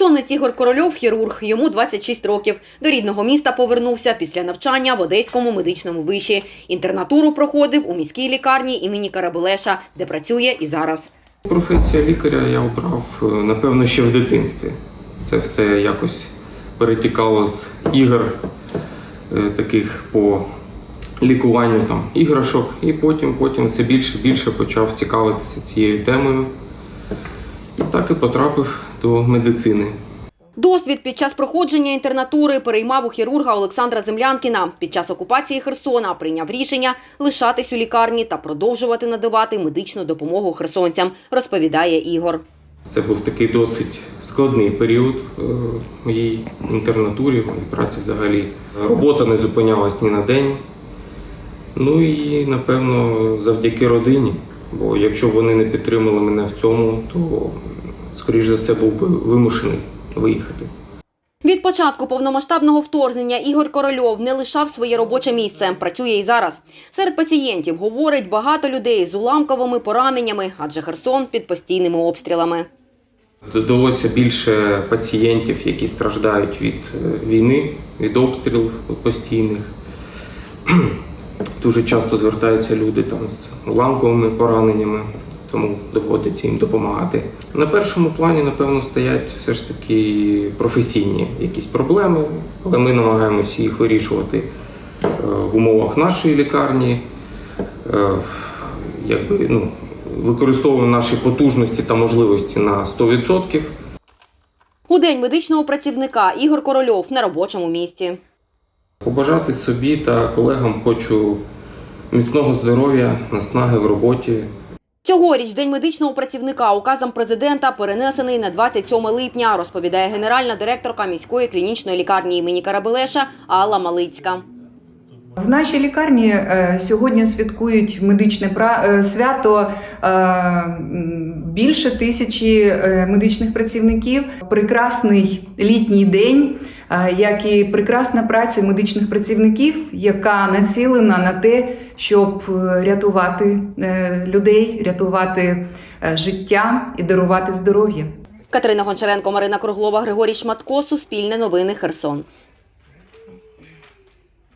Херсонець Ігор Корольов – хірург. Йому 26 років. До рідного міста повернувся після навчання в Одеському медичному виші. Інтернатуру проходив у міській лікарні імені Карабелеша, де працює і зараз. Професія лікаря я обрав, е, напевно, ще в дитинстві. Це все якось перетікало з ігор е, таких по лікуванню там, іграшок, і потім, потім все більше більше почав цікавитися цією темою. Так і потрапив до медицини. Досвід під час проходження інтернатури переймав у хірурга Олександра Землянкіна. Під час окупації Херсона прийняв рішення лишатись у лікарні та продовжувати надавати медичну допомогу херсонцям, розповідає Ігор. Це був такий досить складний період е, в моїй інтернатурі, в моїй праці взагалі. Робота не зупинялась ні на день. Ну і напевно завдяки родині. Бо якщо вони не підтримали мене в цьому, то скоріш за все був би вимушений виїхати. Від початку повномасштабного вторгнення Ігор Корольов не лишав своє робоче місце. Працює і зараз. Серед пацієнтів говорить багато людей з уламковими пораненнями, адже Херсон під постійними обстрілами. Додалося більше пацієнтів, які страждають від е, війни, від обстрілів постійних. Дуже часто звертаються люди там з уламковими пораненнями, тому доводиться їм допомагати. На першому плані, напевно, стоять все ж таки професійні якісь проблеми, але ми намагаємося їх вирішувати е, в умовах нашої лікарні. Е, Якби, ну, використовуємо наші потужності та можливості на 100%. У день медичного працівника Ігор Корольов на робочому місці. Побажати собі та колегам хочу міцного здоров'я, наснаги в роботі, Цьогоріч День медичного працівника указом президента перенесений на 27 липня, розповідає генеральна директорка міської клінічної лікарні імені Карабелеша Алла Малицька. В нашій лікарні е, сьогодні святкують медичне е, свято е, більше тисячі медичних працівників. Прекрасний літній день, як і прекрасна праця медичних працівників, яка націлена на те, щоб рятувати людей, рятувати життя і дарувати здоров'я. Катерина Гончаренко, Марина Круглова, Григорій Шматко, Суспільне новини, Херсон.